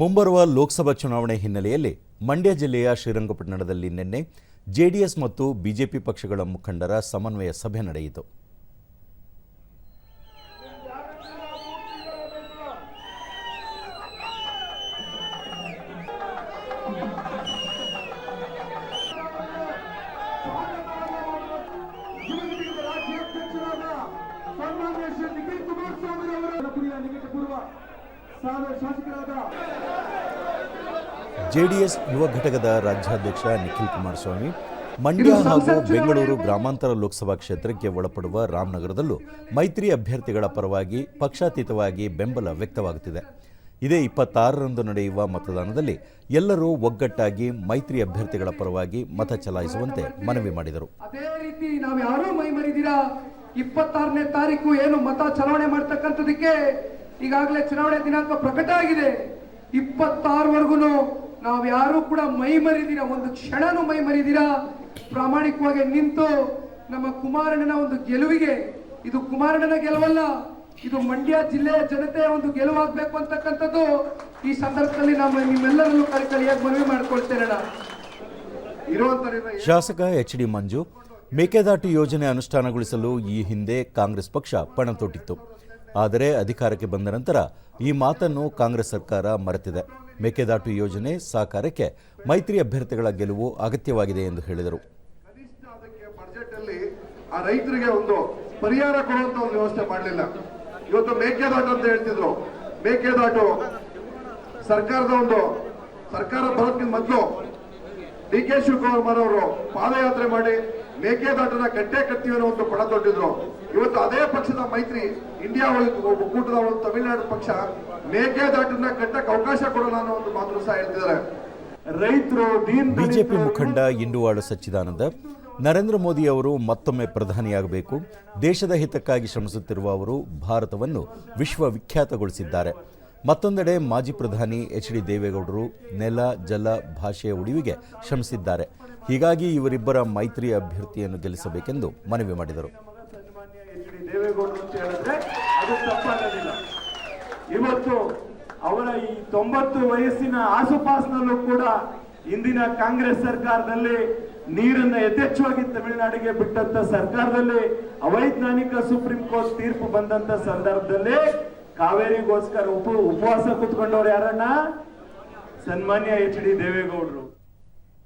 ಮುಂಬರುವ ಲೋಕಸಭಾ ಚುನಾವಣೆ ಹಿನ್ನೆಲೆಯಲ್ಲಿ ಮಂಡ್ಯ ಜಿಲ್ಲೆಯ ಶ್ರೀರಂಗಪಟ್ಟಣದಲ್ಲಿ ನಿನ್ನೆ ಜೆಡಿಎಸ್ ಮತ್ತು ಬಿಜೆಪಿ ಪಕ್ಷಗಳ ಮುಖಂಡರ ಸಮನ್ವಯ ಸಭೆ ನಡೆಯಿತು. ಜೆಡಿಎಸ್ ಯುವ ಘಟಕದ ರಾಜ್ಯಾಧ್ಯಕ್ಷ ನಿಖಿಲ್ ಕುಮಾರಸ್ವಾಮಿ ಮಂಡ್ಯ ಹಾಗೂ ಬೆಂಗಳೂರು ಗ್ರಾಮಾಂತರ ಲೋಕಸಭಾ ಕ್ಷೇತ್ರಕ್ಕೆ ಒಳಪಡುವ ರಾಮನಗರದಲ್ಲೂ ಮೈತ್ರಿ ಅಭ್ಯರ್ಥಿಗಳ ಪರವಾಗಿ ಪಕ್ಷಾತೀತವಾಗಿ ಬೆಂಬಲ ವ್ಯಕ್ತವಾಗುತ್ತಿದೆ. ಇದೇ ಇಪ್ಪತ್ತಾರರಂದು ನಡೆಯುವ ಮತದಾನದಲ್ಲಿ ಎಲ್ಲರೂ ಒಗ್ಗಟ್ಟಾಗಿ ಮೈತ್ರಿ ಅಭ್ಯರ್ಥಿಗಳ ಪರವಾಗಿ ಮತ ಚಲಾಯಿಸುವಂತೆ ಮನವಿ ಮಾಡಿದರು. ಅದೇ ರೀತಿ ನಾವು ಯಾರೂ ಮೈ ಮರಿದಿರಾ ಇಪ್ಪತ್ತಾರನೇ ತಾರೀಕು ಏನು ಮತ ಚಲಾವಣೆ ಮಾಡ್ತಕ್ಕಂಥದಕ್ಕೆ ಈಗಾಗಲೇ ಚುನಾವಣೆ ದಿನಾಂಕ ಪ್ರಕಟ ಆಗಿದೆ. ಇಪ್ಪತ್ತಾರವರೆಗೂ ನಾವು ಯಾರು ಕೂಡ ಮೈ ಮರಿದಿರ ಒಂದು ಕ್ಷಣನೂ ಮೈ ಮರಿದಿರ. ಪ್ರಾಮಾಣಿಕವಾಗಿ ನಿಂತು ನಮ್ಮ ಕುಮಾರಣ್ಣನ ಒಂದು ಗೆಲುವಿಗೆ ಇದು ಕುಮಾರಣ್ಣನ ಗೆಲುವಲ್ಲ ಇದು ಮಂಡ್ಯ ಜಿಲ್ಲೆಯ ಜನತೆಯ ಒಂದು ಗೆಲುವಾಗಬೇಕು ಅಂತಕ್ಕಂಥದ್ದು ಈ ಸಂದರ್ಭದಲ್ಲಿ ನಾವು ನಿಮ್ಮೆಲ್ಲರಲ್ಲೂ ಕಲಿಕಲಿಯಾಗಿ ಮನವಿ ಮಾಡ್ಕೊಳ್ತೇನೆ ನಾನು ಶಾಸಕ ಎಚ್ ಡಿ ಮಂಜು ಮೇಕೆದಾಟು ಯೋಜನೆ ಅನುಷ್ಠಾನಗೊಳಿಸಲು ಈ ಹಿಂದೆ ಕಾಂಗ್ರೆಸ್ ಪಕ್ಷ ಪಣ ತೊಟ್ಟಿತ್ತು ಆದರೆ ಅಧಿಕಾರಕ್ಕೆ ಬಂದ ನಂತರ ಈ ಮಾತನ್ನು ಕಾಂಗ್ರೆಸ್ ಸರ್ಕಾರ ಮರೆತಿದೆ. ಮೇಕೆದಾಟು ಯೋಜನೆ ಸಾಕಾರಕ್ಕೆ ಮೈತ್ರಿ ಅಭ್ಯರ್ಥಿಗಳ ಗೆಲುವು ಅಗತ್ಯವಾಗಿದೆ ಎಂದು ಹೇಳಿದರು. ಆ ರೈತರಿಗೆ ಒಂದು ಪರಿಹಾರ ಕೊಡುವಂತ ಒಂದು ವ್ಯವಸ್ಥೆ ಮಾಡಲಿಲ್ಲ. ಇವತ್ತು ಮೇಕೆದಾಟು ಅಂತ ಹೇಳ್ತಿದ್ರು. ಮೇಕೆದಾಟು ಸರ್ಕಾರದ ಒಂದು ಸರ್ಕಾರ ಬರೋದಕ್ಕಿಂತ ಮೊದಲು ಡಿ ಕೆ ಶಿವಕುಮಾರ್ ಅವರು ಪಾದಯಾತ್ರೆ ಮಾಡಿ ಮೇಕೆದಾಟನ ಕಟ್ಟೆ ಕಟ್ತೀವಿ ಅನ್ನೋ ಒಂದು ಪಣ ತೊಟ್ಟಿದ್ರು. ಇವತ್ತು ಅದೇ ಪಕ್ಷದ ಮೈತ್ರಿ ಇಂಡಿಯಾ ಒಕ್ಕೂಟದ ಒಂದು ತಮಿಳುನಾಡು ಪಕ್ಷ ಮೇಕೆದಾಟನ ಕಟ್ಟಕ್ಕೆ ಅವಕಾಶ ಕೊಡೋಣ ಅನ್ನೋ ಒಂದು ಮಾತು ಸಹ ಹೇಳ್ತಿದ್ದಾರೆ. ರೈತರು ಬಿಜೆಪಿ ಮುಖಂಡ ಇಂಡುವಾಳ ಸಚ್ಚಿದಾನಂದ, ನರೇಂದ್ರ ಮೋದಿ ಅವರು ಮತ್ತೊಮ್ಮೆ ಪ್ರಧಾನಿಯಾಗಬೇಕು. ದೇಶದ ಹಿತಕ್ಕಾಗಿ ಶ್ರಮಿಸುತ್ತಿರುವ ಅವರು ಭಾರತವನ್ನು ವಿಶ್ವವಿಖ್ಯಾತಗೊಳಿಸಿದ್ದಾರೆ. ಮತ್ತೊಂದೆಡೆ ಮಾಜಿ ಪ್ರಧಾನಿ ಎಚ್ ಡಿ ದೇವೇಗೌಡರು ನೆಲ, ಜಲ, ಭಾಷೆಯ ಉಳಿವಿಗೆ ಶ್ರಮಿಸಿದ್ದಾರೆ. ಹೀಗಾಗಿ ಇವರಿಬ್ಬರ ಮೈತ್ರಿ ಅಭ್ಯರ್ಥಿಯನ್ನು ಗೆಲ್ಲಿಸಬೇಕೆಂದು ಮನವಿ ಮಾಡಿದರು. ಇವತ್ತು ಅವರ ಈ ತೊಂಬತ್ತು ವಯಸ್ಸಿನ ಆಸುಪಾಸಿನಲ್ಲೂ ಕೂಡ ಇಂದಿನ ಕಾಂಗ್ರೆಸ್ ಸರ್ಕಾರದಲ್ಲಿ ನೀರನ್ನ ಯಥೇಚ್ಛವಾಗಿ ತಮಿಳುನಾಡಿಗೆ ಬಿಟ್ಟಂತ ಸರ್ಕಾರದಲ್ಲಿ ಅವೈಜ್ಞಾನಿಕ ಸುಪ್ರೀಂ ಕೋರ್ಟ್ ತೀರ್ಪು ಬಂದಂತ ಸಂದರ್ಭದಲ್ಲಿ ಕಾವೇರಿಗೋಸ್ಕರ ಉಪ ಉಪವಾಸ ಕುತ್ಕೊಂಡವ್ರು ಯಾರನ್ನ ಸನ್ಮಾನ್ಯ ಎಚ್ ಡಿ ದೇವೇಗೌಡರು.